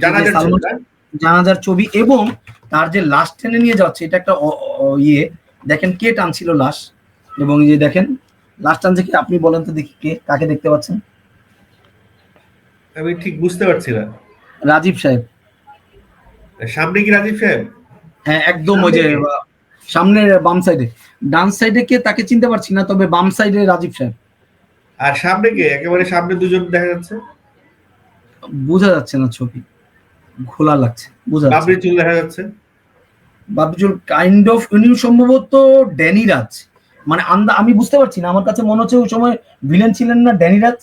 জানাজার ছবি, জানাজার ছবি এবং তার যে লাশ টেনে নিয়ে যাচ্ছে এটা একটা ইয়ে। দেখেন কে টানছিল লাশ? এবং এই যে দেখেন লাশ টানছে কি? আপনি বলেন তো দেখি কে কাকে দেখতে পাচ্ছেন? আমি ঠিক বুঝতে পারছি না। রাজীব সাহেব। সামনে কি রাজীব সাহেব? হ্যাঁ একদম ওই যে সামনে? সামনের বাম সাইডে। ডান সাইডে কে তাকে চিনতে পারছি না তবে বাম সাইডে রাজীব সাহেব। আর সামনে কে? একেবারে সামনে দুজন দেখা যাচ্ছে। বোঝা যাচ্ছে না ছবি। খোলা লাগছে বোঝা বাবরি চুল দেখা যাচ্ছে। বাবজুল কাইন্ড অফ উনি সম্ভবত ড্যানি রাজ। মানে আন্দা আমি বুঝতে পারছি না আমার কাছে মনে হচ্ছে ওই সময় ভিলেন ছিলেন না Danny Raj.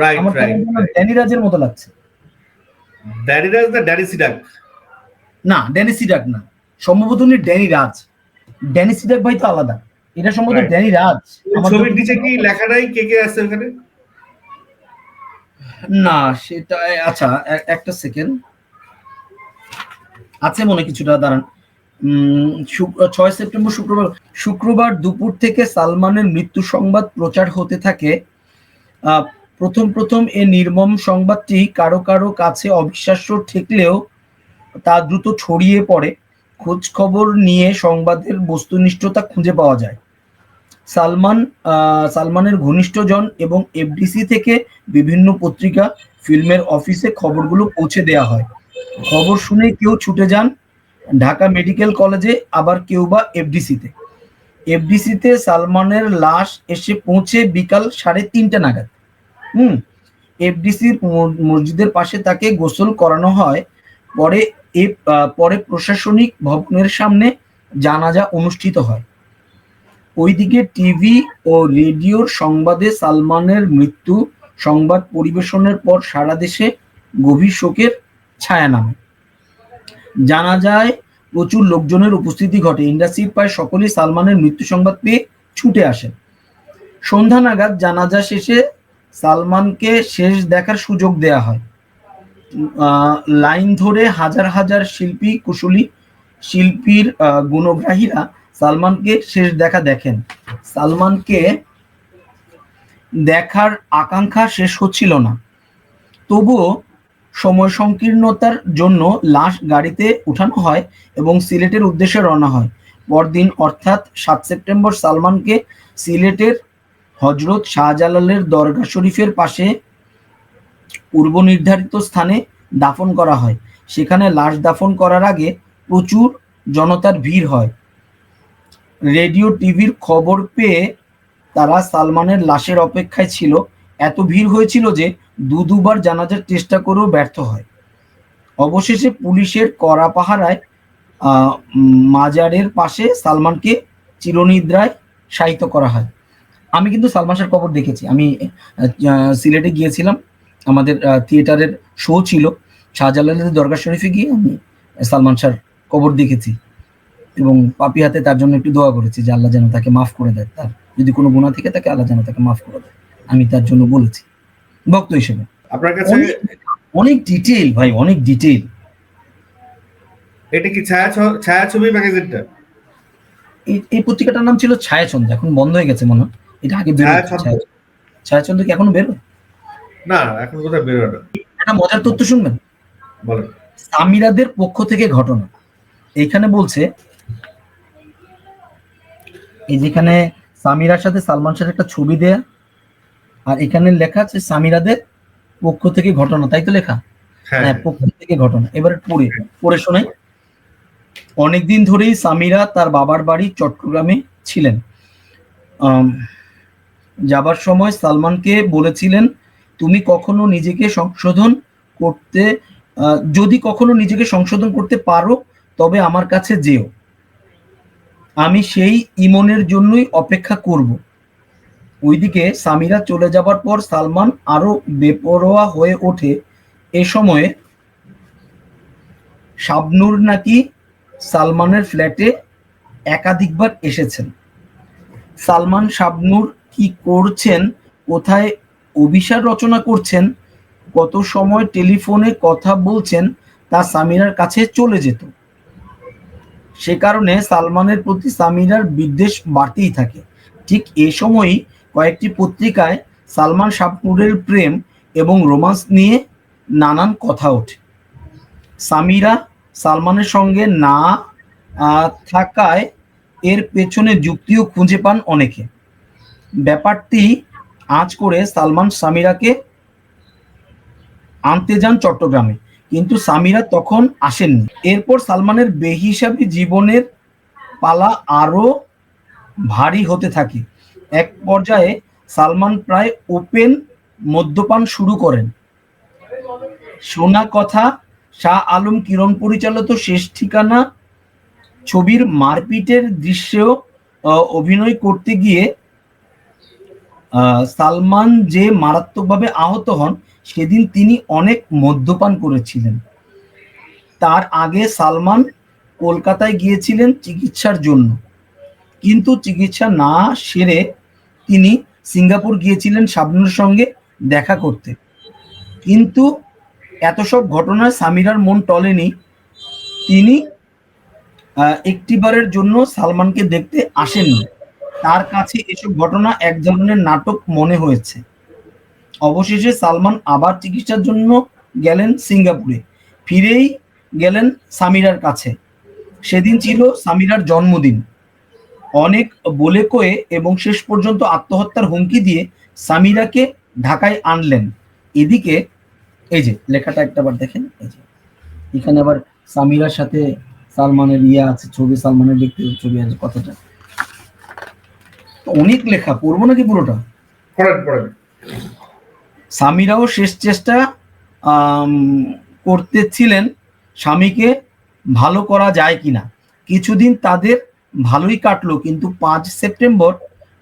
Right right Danny রাজের মতো লাগছে। ড্যানি রাজ না ড্যানি সিডাক? না ড্যানি সিডাক না। সম্ভবত উনি ড্যানি রাজ। ড্যানি সিডাক ভাই তো আলাদা। এটা সম্ভবত ড্যানি রাজ। ছবির নিচে কি লেখা নাই কে কে আছে ওখানে? না সেটা আচ্ছা একটা সেকেন্ড আছে মনে কিছুটা, দাঁড়ান। ছয় সেপ্টেম্বর শুক্রবার শুক্রবার দুপুর থেকে সালমানের মৃত্যু সংবাদ প্রচার হতে থাকে। প্রথম প্রথম এ নির্মম সংবাদটি কারও কারও কাছে অবিশ্বাস্য ঠেকলেও তা দ্রুত ছড়িয়ে পড়ে। খোঁজ খবর নিয়ে সংবাদের বস্তুনিষ্ঠতা খুঁজে পাওয়া যায়। সালমান সালমানের ঘনিষ্ঠজন এবং এফডিসি থেকে বিভিন্ন পত্রিকা, ফিল্মের অফিসে খবরগুলো পৌঁছে দেওয়া হয়। খবর শুনে কেউ ছুটে যান ঢাকা মেডিকেল কলেজে, আবার কেউ বা এফডিসিতে এফডিসিতে সালমানের লাশ এসে পৌঁছে বিকাল সাড়ে তিনটে নাগাদ। হুম এফডিসির মসজিদের পাশে তাকে গোসল করানো হয়। পরে এ পরে প্রশাসনিক ভবনের সামনে জানাজা অনুষ্ঠিত হয়। ওইদিকে টিভি ও রেডিওর সংবাদে সালমানের মৃত্যু, সংবাদ পরিবেশনের পর সারা দেশে গভীর শোকের ছায়া নামে। জানা যায়, প্রচুর লোকজনের উপস্থিতি ঘটে। ইন্ডাস্ট্রির প্রায় সকলেই সালমানের মৃত্যু সংবাদ পেয়ে ছুটে আসেন। সন্ধ্যা নাগাদ জানাজা শেষে সালমানকে শেষ দেখার সুযোগ দেয়া হয়। লাইন ধরে হাজার হাজার শিল্পী, কুশলী শিল্পীর গুণগ্রাহীরা সালমানকে শেষ দেখা দেখেন। সালমানকে দেখার আকাঙ্ক্ষা শেষ হচ্ছিল না। তবুও সময় সংকীর্ণতার জন্য লাশ গাড়িতে উঠানো হয় এবং সিলেটের উদ্দেশ্যে রওনা হয়। পরদিন অর্থাৎ সাত সেপ্টেম্বর সালমানকে সিলেটের হজরত শাহজালালের দরগা শরীফের পাশে পূর্ব নির্ধারিত স্থানে দাফন করা হয়। সেখানে লাশ দাফন করার আগে প্রচুর জনতার ভিড় হয়। রেডিও টিভির খবর পেয়ে তারা সালমানের লাশের অপেক্ষায় ছিল। এত ভিড় হয়েছিল যে দু দুবার জানাজার চেষ্টা করেও ব্যর্থ হয়। অবশেষে পুলিশের কড়া পাহারায় মাজারের পাশে সালমানকে চিরনিদ্রায় শায়িত করা হয়। আমি কিন্তু সালমান শাহর কবর দেখেছি। আমি সিলেটে গিয়েছিলাম। আমাদের থিয়েটারের শো ছিল। শাহজালালের দরগা শরীফে গিয়ে আমি সালমান শাহর কবর দেখেছি। এবং পাপি হাতে তার জন্য একটু দোয়া করেছি যে আল্লাহ যেন তাকে মাফ করে দেয়। তার যদি কোনো গুণা থেকে তাকে আল্লাহ যেন তাকে মাফ করে দেয়। আমি তার জন্য বলেছি। ভক্ত হিসেবে। আপনার কাছে অনেক ডিটেল ভাই অনেক ডিটেল এটা কি ছায়া ছায়াছবি ম্যাগাজিনটা এই পত্রিকাটার নাম ছিল ছায়াচন্দ্র এখন বন্ধ হয়ে গেছে মনে হয়। এটা আগে বের ছায়াছন্দ? কি এখনও বের না এখন কোথায় বেরোয় না একটা মজার তথ্য শুনবেন? বলেন। সামিরাদের পক্ষ থেকে ঘটনা। এখানে বলছে এই যেখানে সামিরার সাথে সালমান শাহের একটা ছবি দেয়া আর এখানে লেখা আছে সামিরাদের পক্ষ থেকে ঘটনা তাই তো লেখা? হ্যাঁ হ্যাঁ পক্ষ থেকে ঘটনা। এবারে পড়ে পড়ে শোনাই অনেকদিন ধরেই সামিরা তার বাবার বাড়ি চট্টগ্রামে ছিলেন। যাবার সময় সালমানকে বলেছিলেন তুমি কখনো নিজেকে সংশোধন করতে আহ, যদি কখনো নিজেকে সংশোধন করতে পারো তবে আমার কাছে যেও। আমি সেই ইমনের জন্যই অপেক্ষা করব। ওইদিকে সামিরা চলে যাবার পর সালমান আরও বেপরোয়া হয়ে ওঠে। এ সময়ে শাবনুর নাকি সালমানের ফ্ল্যাটে একাধিকবার এসেছেন। সালমান শাবনুর কি করছেন? কোথায় অভিসার রচনা করছেন? কত সময় টেলিফোনে কথা বলছেন? তা সামিরার কাছে চলে যেত। সে কারণে সালমানের প্রতি সামিরার বিদ্বেষ বাড়তেই থাকে। ঠিক এ সময়ই কয়েকটি পত্রিকায় সালমান শাবনুরের প্রেম এবং রোমান্স নিয়ে নানান কথা ওঠে। সামিরা সালমানের সঙ্গে না থাকায় এর পেছনে যুক্তিও খুঁজে পান অনেকে। ব্যাপারটি আঁচ করে সালমান সামিরাকে আনতে যান চট্টগ্রামে, কিন্তু সামিরা তখন আসেননি। এরপর সালমানের বেহিসাবি জীবনের পালা আরও ভারী হতে থাকে। এক পর্যায়ে সালমান প্রায় ওপেন মদ্যপান শুরু করেন। শোনা কথা, শাহ আলম কিরণ পরিচালিত শেষ ঠিকানা, ছবির মারপিটের দৃশ্যেও অভিনয় করতে গিয়ে সালমান যে মারাত্মকভাবে আহত হন, সেদিন তিনি অনেক মদ্যপান করেছিলেন। তার আগে সালমান কলকাতায় গিয়েছিলেন চিকিৎসার জন্য। কিন্তু চিকিৎসা না সেরে তিনি সিঙ্গাপুর গিয়েছিলেন শাবনুর সঙ্গে দেখা করতে। কিন্তু এত সব ঘটনায় সামিরার মন টলেনি। তিনি একটিবারের জন্য সালমানকে দেখতে আসেননি। তার কাছে এসব ঘটনা এক ধরনের নাটক মনে হয়েছে। অবশেষে সালমান আবার চিকিৎসার জন্য গেলেন সিঙ্গাপুরে। ফিরেই গেলেন সামিরার কাছে। সেদিন ছিল সামিরার জন্মদিন। অনেক বলে কয়ে এবং শেষ পর্যন্ত আত্মহত্যার হুমকি দিয়ে সামিরাকে ঢাকায় আনলেন। এদিকে এই যে লেখাটা একটা বার দেখেন এই যে এখানে আবার সামিরার সাথে সালমানের ইয়ে আছে ছবি সালমানের ব্যক্তি ছবি আছে কথাটা। অনেক লেখা পড়ব নাকি পুরোটা? পড়েন পড়েন। স্বামীরাও শেষ চেষ্টা করতেছিলেন স্বামীকে ভালো করা যায় কিনা। কিছুদিন তাদের ভালোই কাটলো, কিন্তু পাঁচ সেপ্টেম্বর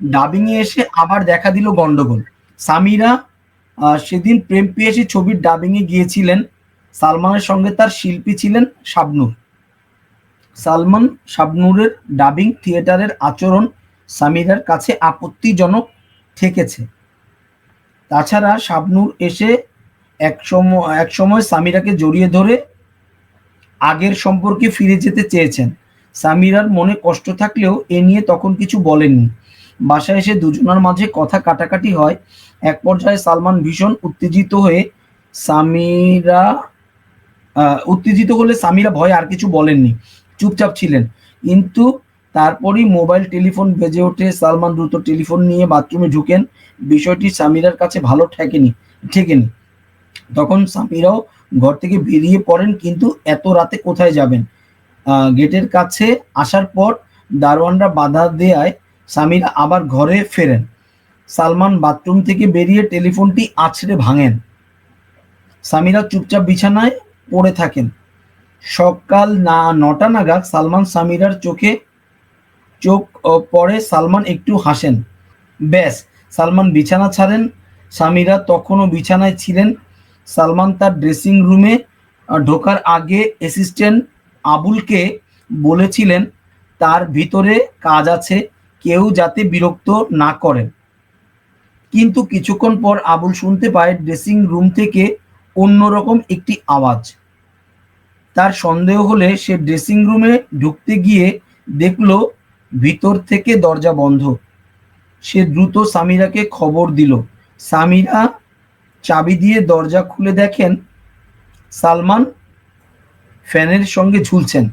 ডাবিং এ এসে আবার দেখা দিল গন্ডগোল। সামিরা সেদিন প্রেম পিয়াসী ছবির ডাবিং এ গিয়েছিলেন। সালমানের সঙ্গে তার শিল্পী ছিলেন শাবনূর। সালমান শাবনূরের ডাবিং থিয়েটারের আচরণ সামিরার কাছে আপত্তিজনক থেকেছে। তাছাড়া শাবনূর এসে এক সময় এক সময় সামিরাকে জড়িয়ে ধরে আগের সম্পর্কে ফিরে যেতে চেয়েছেন। সামিরার মনে কষ্ট থাকলেও এ নিয়ে তখন কিছু বলেননি। বাসায় এসে দুজনের মাঝে কথা কাটাকাটি হয়। এক পর্যায়ে সালমান ভীষণ উত্তেজিত হয়ে সামিরা উত্তেজিত হলে সামিরা ভয় আর কিছু বলেননি। চুপচাপ ছিলেন। কিন্তু তারপরই মোবাইল টেলিফোন বেজে ওঠে। সালমান দ্রুত টেলিফোন নিয়ে বাথরুমে ঢুকেন। বিষয়টি সামিরার কাছে ভালো ঠেকেনি ঠেকেনি। তখন সামিরাও ঘর থেকে বেরিয়ে পড়েন, কিন্তু এত রাতে কোথায় যাবেন? গেটের কাছে আসার পর দারোয়ানরা বাধা দেয়ায় সামিরা আবার ঘরে ফেরেন। সালমান বাথরুম থেকে বেরিয়ে টেলিফোনটি আছড়ে ভাঙেন। সামিরা চুপচাপ বিছানায় পড়ে থাকেন। সকাল না, নটা নাগাদ সালমান সামিরার চোখে চোখ পড়ে সালমান একটু হাসেন। ব্যাস, সালমান বিছানা ছাড়েন। সামিরা তখনও বিছানায় ছিলেন। সালমান তার ড্রেসিং রুমে ঢোকার আগে অ্যাসিস্ট্যান্ট আবুলকে বলেছিলেন, তার ভিতরে কাজ আছে, কেউ যাতে বিরক্ত না করেন। কিন্তু কিছুক্ষণ পর আবুল শুনতে পায় ড্রেসিং রুম থেকে অন্যরকম একটি আওয়াজ। তার সন্দেহ হলে সে ড্রেসিং রুমে ঢুকতে গিয়ে দেখল, ভিতর থেকে দরজা বন্ধ। সে দ্রুত সামিরাকে খবর দিল। সামিরা চাবি দিয়ে দরজা খুলে দেখেন সালমান ফ্যানের সঙ্গে ঝুলছেন।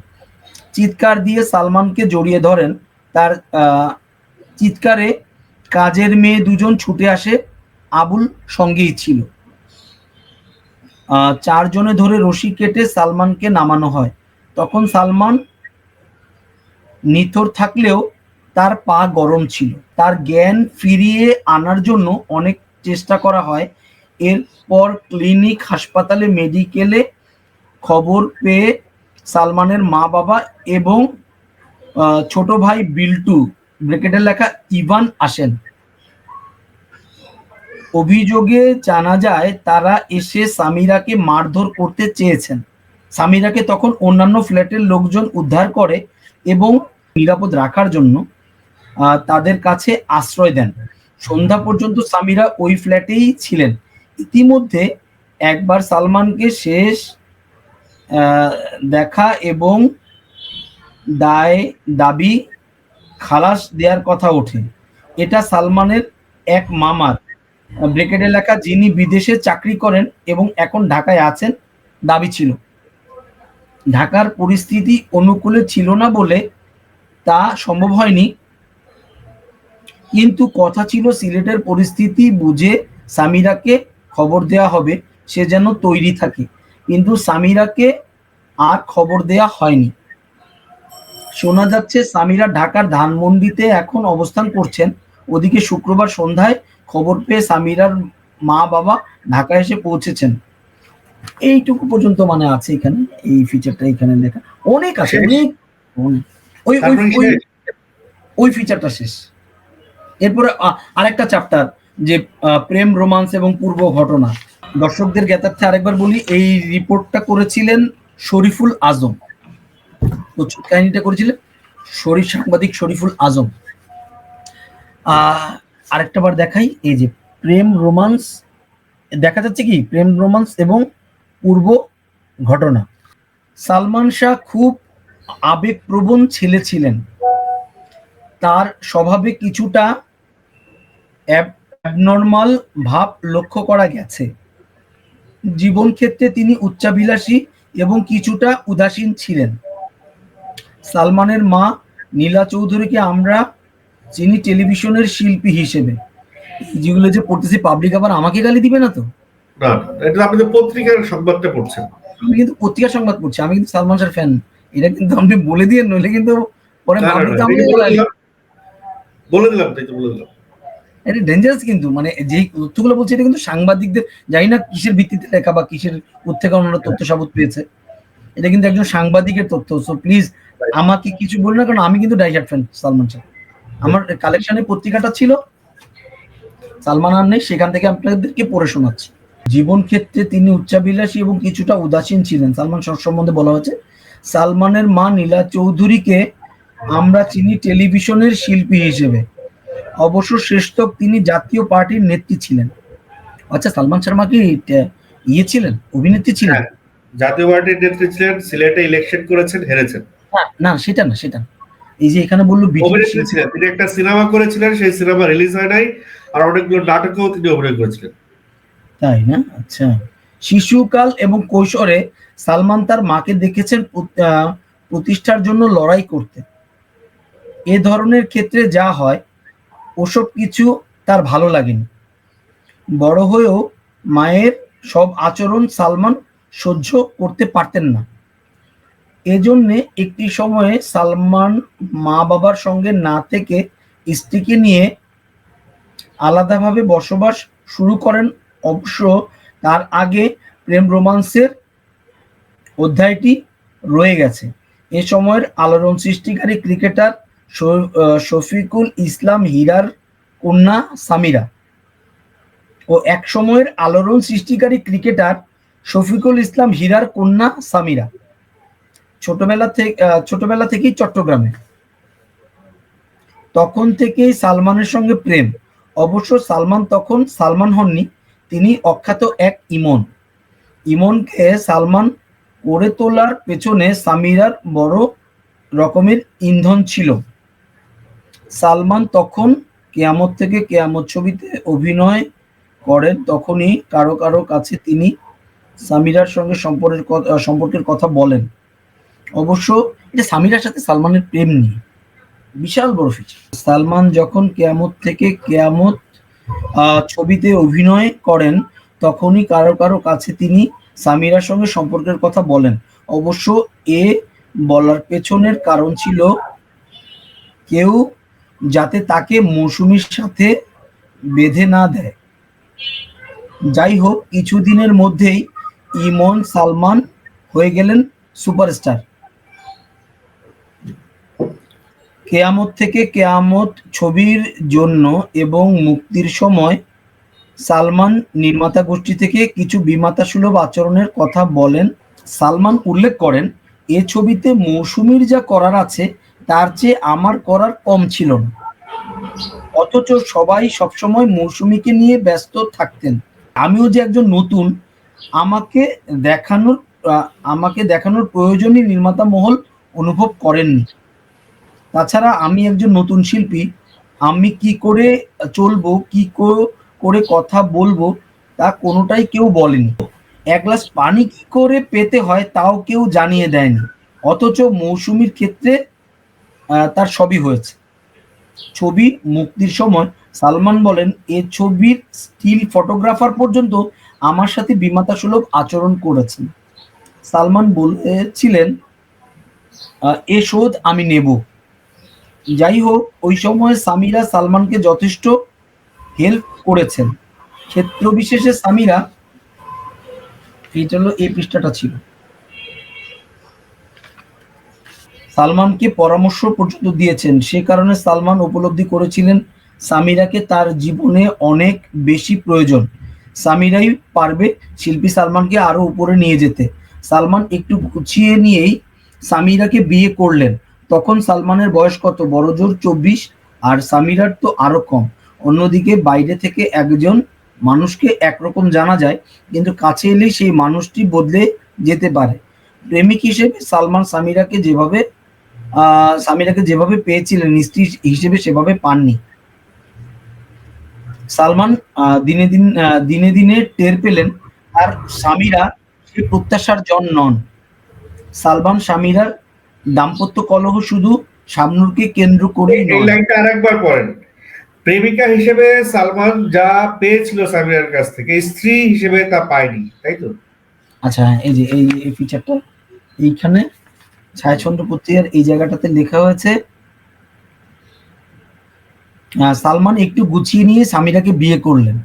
চিৎকার দিয়ে সালমানকে জড়িয়ে ধরেন তার চিৎকারে কাজের মেয়ে দুজন ছুটে আসে আবুল সঙ্গেই ছিল। চারজনে ধরে রশি কেটে সালমানকে নামানো হয়। তখন সালমান নিথর থাকলেও তার পা গরম ছিল। তার জ্ঞান ফিরিয়ে আনার জন্য অনেক চেষ্টা করা হয়। এরপর ক্লিনিক, হাসপাতালে, মেডিকেলে খবর পেয়ে সালমানের মা বাবা এবং ছোট ভাই বিল্টু ব্রেকেটের লেখা ইভান আসেন। অভিযোগে জানা যায়, তারা এসে সামিরাকে মারধর করতে চেয়েছেন। সামিরাকে তখন অন্যান্য ফ্ল্যাটের লোকজন উদ্ধার করে এবং নিরাপদ রাখার জন্য তাদের কাছে আশ্রয় দেন। সন্ধ্যা পর্যন্ত সামিরা ওই ফ্ল্যাটেই ছিলেন। ইতিমধ্যে একবার সালমানকে শেষ দেখা এবং দায়, দাবি, খালাস দেওয়ার কথা ওঠে। এটা সালমানের এক মামার। ব্রেকেট এলাকা যিনি বিদেশে চাকরি করেন এবং এখন ঢাকায় আছেন, দাবি ছিল। ঢাকার পরিস্থিতি অনুকূলে ছিল না বলে তা সম্ভব হয়নি। কিন্তু কথা ছিল সিলেটের পরিস্থিতি বুঝে সামিরাকে খবর দেয়া হবে, সে যেন তৈরি থাকে। কিন্তু সামিরাকে আর খবর দেয়া হয়নি। শোনা যাচ্ছে সামিরা ঢাকার ধানমন্ডিতে এখন অবস্থান করছেন। ওদিকে শুক্রবার সন্ধ্যায় খবর পেয়ে সামিরার মা বাবা ঢাকায় এসে পৌঁছেছেন। এইটুকু পর্যন্ত মানে আছে এখানে এই ফিচারটা এখানে লেখা। অনেক আছে অনেক অনেক। ওই ওই ওই ফিচারটা শেষ। এরপরে আরেকটা চ্যাপ্টার যে প্রেম, রোমান্স এবং পূর্ব ঘটনা। দর্শকদের জ্ঞাতার্থে আরেকবার বলি, এই রিপোর্টটা করেছিলেন শরীফুল আজম। কাহিনীটা করেছিলেন শরীফ, সাংবাদিক শরীফুল আজম। আরেকটা বার দেখাই, এই যে প্রেম, রোমান্স, দেখা যাচ্ছে কি, প্রেম, রোমান্স এবং পূর্ব ঘটনা। সালমান শাহ খুব আবেগপ্রবণ ছেলে ছিলেন। তার স্বভাবে কিছুটা অ্যাবনর্মাল ভাব লক্ষ্য করা গেছে। জীবন ক্ষেত্রে তিনি উচ্চাভিলাষী এবং কিছুটা উদাসীন ছিলেন। সালমানের মা নীলা চৌধুরীকে আমরা চিনি টেলিভিশনের শিল্পী হিসেবে। যেগুলো যে পড়তেছি পাবলিক আবার আমাকে গালি দিবে না তো? না না, এটা আপনি তো পত্রিকার সংবাদটা পড়ছেন। আমি কিন্তু পত্রিকা সংবাদ পড়ছি আমি কিন্তু সালমান শাহ ফ্যান এটা কিন্তু আপনি বলে দিয়ে নইলে কিন্তু পরে বলে দিলাম। বলে দিলাম তাই তো বলে দিলাম। এটা ডেঞ্জারাস কিন্তু মানে যে তথ্যগুলো বলছে, এটা কিন্তু সাংবাদিকদের, জানি না কিসের ভিত্তিতে লেখা বা কিসের কোথেকে ওনারা তথ্য সাবুত পেয়েছে। এটা কিন্তু একজন সাংবাদিকের তথ্য সো প্লিজ আমাকে কিছু বলুন না, কারণ আমি কিন্তু ডাইহার্ট ফ্যান সালমান শাহ। আমার কালেকশনে পত্রিকাটা ছিল, সালমান আর নেই, সেখান থেকে আপনাদেরকে পড়ে শোনাচ্ছি। জীবন ক্ষেত্রে তিনি উচ্চাভিলাষী এবং কিছুটা উদাসীন ছিলেন, সালমান শাহ সম্বন্ধে বলা হয়েছে। সালমানের মা নীলা চৌধুরীকে আমরা চিনি টেলিভিশনের শিল্পী হিসেবে। অবশ্য শ্রেষ্ঠ তিনি জাতীয় পার্টির নেত্রী ছিলেন। আচ্ছা সালমান শর্মা কি ইয়ে ছিলেন? অভিনেত্রী ছিলেন? হ্যাঁ। জাতীয় পার্টির নেত্রী ছিলেন সিলেটে ইলেকশন করেছেন হেরেছেন। না, না সেটা না সেটা এই যে এখানে বলল বিটিভি অভিনেত্রী ছিলেন। তিনি একটা সিনেমা করেছিলেন সেই সিনেমা রিলিজ হয় নাই আর অনেকগুলো নাটকেও তিনি অভিনয় করেছিলেন। তাই না? আচ্ছা। শিশুকাল এবং কৈশোরে সালমান তার মাকে দেখেছেন আহ, প্রতিষ্ঠার জন্য লড়াই করতে। এ ধরনের ক্ষেত্রে যা হয় ওসব কিছু তার ভালো লাগেনি। বড় হয়েও মায়ের সব আচরণ সালমান সহ্য করতে পারতেন না। এজন্যে একটি সময়ে সালমান মা বাবার সঙ্গে না থেকে স্ত্রীকে নিয়ে আলাদাভাবে বসবাস শুরু করেন। অবশ্য তার আগে প্রেম রোমান্সের অধ্যায়টি রয়ে গেছে। এ সময়ের আলোড়ন সৃষ্টিকারী ক্রিকেটার শফিকুল ইসলাম হীরার কন্যা সামিরা। ও এক সময়ের আলোড়ন সৃষ্টিকারী ক্রিকেটার শফিকুল ইসলাম হীরার কন্যা সামিরা। ছোটবেলা থেকে ছোটবেলা থেকেই চট্টগ্রামে। তখন থেকেই সালমানের সঙ্গে প্রেম। অবশ্য সালমান তখন সালমান হননি, তিনি অখ্যাত এক ইমন। ইমনকে সালমান করে তোলার পেছনে সামিরার বড় রকমের ইন্ধন ছিল। সালমান তখন কেয়ামত থেকে কেয়ামত ছবিতে অভিনয় করেন, তখনই কারও কারও কাছে তিনি সামিরার সঙ্গে সম্পর্কের সম্পর্কের কথা বলেন। অবশ্য এটা সামিরার সাথে সালমানের প্রেম নিয়ে বিশাল বড় ফিচার। সালমান যখন কেয়ামত থেকে কেয়ামত ছবিতে অভিনয় করেন, তখনই কারও কারও কাছে তিনি সামিরার সঙ্গে সম্পর্কের কথা বলেন। অবশ্য এ বলার পেছনের কারণ ছিল কেউ যাতে তাকে মৌসুমীর সাথে বেঁধে না দেয়। যাই হোক কিছুদিনের মধ্যেই ইমন সালমান হয়ে গেলেন সুপারস্টার। কেয়ামত থেকে কেয়ামত ছবির জন্য এবং মুক্তির সময় সালমান নির্মাতা গোষ্ঠী থেকে কিছু বিমাতা সুলভ আচরণের কথা বলেন। সালমান উল্লেখ করেন, এ ছবিতে মৌসুমীর যা করার আছে তার চেয়ে আমার করার কম ছিল না। অথচ সবাই সবসময় মৌসুমীকে নিয়ে ব্যস্ত থাকতেন। আমিও যে একজন নতুন, আমাকে দেখানোর আমাকে দেখানোর প্রয়োজনই নির্মাতা মহল অনুভব করেননি। তাছাড়া আমি একজন নতুন শিল্পী, আমি কি করে চলবো কি, করে কথা বলব, তা কোনোটাই কেউ বলেনি। এক গ্লাস পানি কি করে পেতে হয়, তাও কেউ জানিয়ে দেয়নি। অথচ মৌসুমীর ক্ষেত্রে তার সবই হয়েছে। ছবি মুক্তির সময় সালমান বলেন, এ ছবির স্টিল ফটোগ্রাফার পর্যন্ত আমার সাথে বিমাতা সুলভ আচরণ করেছেন। সালমান বলেছিলেন এ শোধ আমি নেব। যাই হোক, ওই সময় সামিরা সালমানকে যথেষ্ট হেল্প করেছেন। ক্ষেত্র বিশেষে সামিরা এইটা হলো এই পৃষ্ঠাটা ছিল। সালমানকে পরামর্শ পর্যন্ত দিয়েছেন। সে কারণে সালমান উপলব্ধি করেছিলেন সামিরাকে তার জীবনে অনেক বেশি প্রয়োজন। সামিরাই পারবে শিল্পী সালমানকে আরও উপরে নিয়ে যেতে। সালমান একটু গুছিয়ে নিয়েই সামিরাকে বিয়ে করলেন। তখন সালমানের বয়স কত? বড়জোর চব্বিশ, আর সামিরার তো আরও কম। অন্যদিকে বাইরে থেকে একজন মানুষকে একরকম জানা যায়, কিন্তু কাছে এলেই সেই মানুষটি বদলে যেতে পারে। প্রেমিক হিসেবে সালমান সামিরাকে যেভাবে সামিরাকে যেভাবে পেয়েছিলেন স্ত্রী হিসেবে সেভাবে পাননি। সালমান দিনে দিন দিনে দিনে টের পেলেন আর সামিরা সে প্রত্যাশার জন নন। সালমান সামিরার দাম্পত্য কলহ শুধু শামনুরকে কেন্দ্র করেই এই লাইনটা আরেকবার পড়েন। প্রেমিকা হিসেবে সালমান যা পেয়েছিল সামিরার কাছ থেকে স্ত্রী হিসেবে তা পায়নি তাই তো? আচ্ছা এই যে এই ফিচারটা এইখানে ছায়াছন্দ পত্রিকার এই জায়গাটাতে লেখা হয়েছে সালমান একটু গুছিয়ে নিয়ে সামিরাকে বিয়ে করলেন।